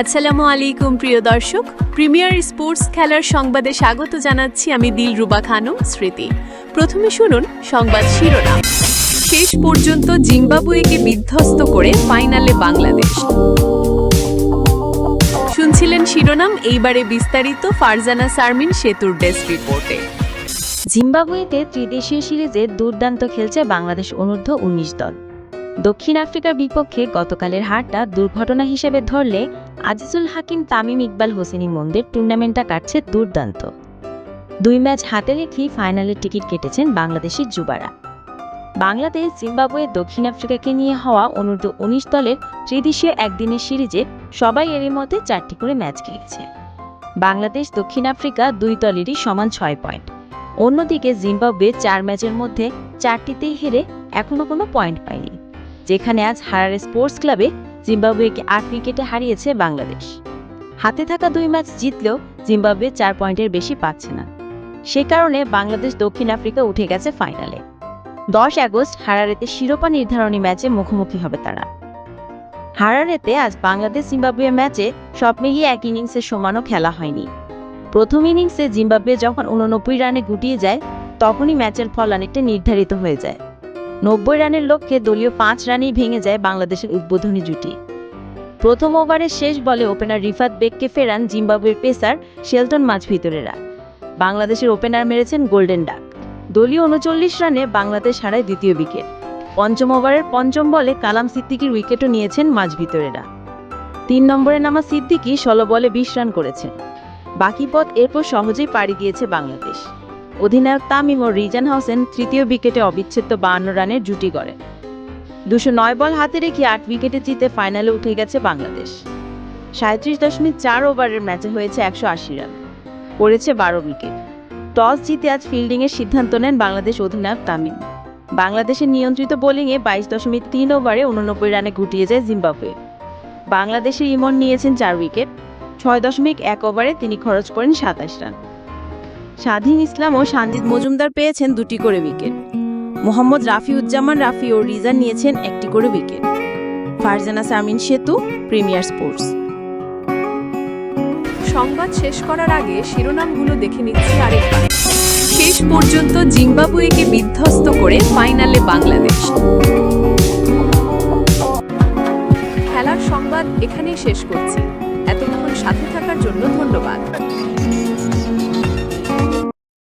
আসসালামু আলাইকুম, প্রিয় দর্শক। প্রিমিয়ার স্পোর্টস খেলার সংবাদে স্বাগত জানাচ্ছি আমি দিলরুবা খানম, স্মৃতি। প্রথমে শুনুন সংবাদ শিরোনাম। শেষ পর্যন্ত জিম্বাবুয়েকে বিধ্বস্ত করে ফাইনালে বাংলাদেশ। শুনছিলেন শিরোনাম, এইবারে বিস্তারিত ফারজানা সারমিন সেতুর ডেস্ক রিপোর্টে। জিম্বাবুয়েতে ত্রিদেশীয় সিরিজে দুর্দান্ত খেলছে বাংলাদেশ অনূর্ধ্ব উনিশ দল। দক্ষিণ আফ্রিকার বিপক্ষে গতকালের হারটা দুর্ঘটনা হিসেবে ধরলে আজিজুল হাকিম, তামিম ইকবাল হোসেনি মন্দের টুর্নামেন্টটা কাটছে দুর্দান্ত। দুই ম্যাচ হাতে রেখেই ফাইনালের টিকিট কেটেছেন বাংলাদেশের যুবারা। বাংলাদেশ, জিম্বাবুয়ে দক্ষিণ আফ্রিকাকে নিয়ে হওয়া অনূর্ধ্ব উনিশ দলের ত্রিদেশীয় একদিনের সিরিজে সবাই এরই মধ্যে চারটি করে ম্যাচ খেলেছে। বাংলাদেশ, দক্ষিণ আফ্রিকা দুই দলেরই সমান ছয় পয়েন্ট। অন্যদিকে জিম্বাবুয়ে চার ম্যাচের মধ্যে চারটিতেই হেরে এখনও কোনো পয়েন্ট পায়নি। যেখানে আজ হারারে স্পোর্টস ক্লাবে জিম্বাবুয়েকে আট উইকেটে হারিয়েছে বাংলাদেশ। হাতে থাকা দুই ম্যাচ জিতলেও জিম্বাবুয়ে চার পয়েন্টের বেশি পাচ্ছে না। সে কারণে বাংলাদেশ দক্ষিণ আফ্রিকা উঠে গেছে ফাইনালে। দশ আগস্ট হারারেতে শিরোপা নির্ধারণী ম্যাচে মুখোমুখি হবে তারা। হারারেতে আজ বাংলাদেশ জিম্বাবুয়ে ম্যাচে সব মিলিয়ে এক ইনিংসের সমানও খেলা হয়নি। প্রথম ইনিংসে জিম্বাবুয়ে যখন উননব্বই রানে গুটিয়ে যায়, তখনই ম্যাচের ফল অনেকটা নির্ধারিত হয়ে যায়। নব্বই রানের লক্ষ্যে দলীয় পাঁচ রানেই ভেঙে যায় বাংলাদেশের উদ্বোধনী জুটি। প্রথম ওভারের শেষ বলে ওপেনার রিফাত বেগকে ফেরান জিম্বাবুয়ের পেসার শেলটন মাঝভিতরেরা। বাংলাদেশের ওপেনার মেরেছেন গোল্ডেন ডাক। দলীয় উনচল্লিশ রানে বাংলাদেশ হারায় দ্বিতীয় উইকেট। পঞ্চম ওভারের পঞ্চম বলে কালাম সিদ্দিকির উইকেটও নিয়েছেন মাঝভিতরেরা। তিন নম্বরে নামা সিদ্দিকি ষোলো বলে বিশ রান করেছেন। বাকি পথ এরপর সহজেই পাড়ি দিয়েছে বাংলাদেশ। অধিনায়ক তামিম ও রিজান হোসেন তৃতীয় উইকেটে অবিচ্ছেদ্য বাহান্ন রানের জুটি গড়েন দুশো নয় বল হাতে রেখে আট উইকেটে জিতে ফাইনালে উঠে গেছে বাংলাদেশ। সাঁত্রিশ দশমিক চার ওভারের ম্যাচে হয়েছে একশো আশি রান। পড়েছে বারো উইকেট। টস জিতে আজ ফিল্ডিংয়ের সিদ্ধান্ত নেন বাংলাদেশ অধিনায়ক তামিম। বাংলাদেশের নিয়ন্ত্রিত বোলিংয়ে বাইশ দশমিক তিন ওভারে উননব্বই রানে গুটিয়ে যায় জিম্বাবুয়ে। বাংলাদেশের ইমন নিয়েছেন চার উইকেট। ছয় দশমিক এক ওভারে তিনি খরচ করেন সাতাশ রান। স্বাধীন ইসলাম ও সঞ্জিত মজুমদার পেয়েছেন দুটি করে উইকেট। মোহাম্মদ রাফিউজ্জামান রাফি ও রিজান নিয়েছেন একটি করে উইকেট। ফারজানা সামিন সেতু, প্রিমিয়ার স্পোর্টস। সংবাদ শেষ করার আগে শিরোনামগুলো দেখে নিচ্ছি আরেকবার। শেষ পর্যন্ত জিম্বাবুয়েকে বিধ্বস্ত করে ফাইনালে বাংলাদেশ। খেলার সংবাদ এখানেই শেষ করছি। এতক্ষণ সাথে থাকার জন্য ধন্যবাদ।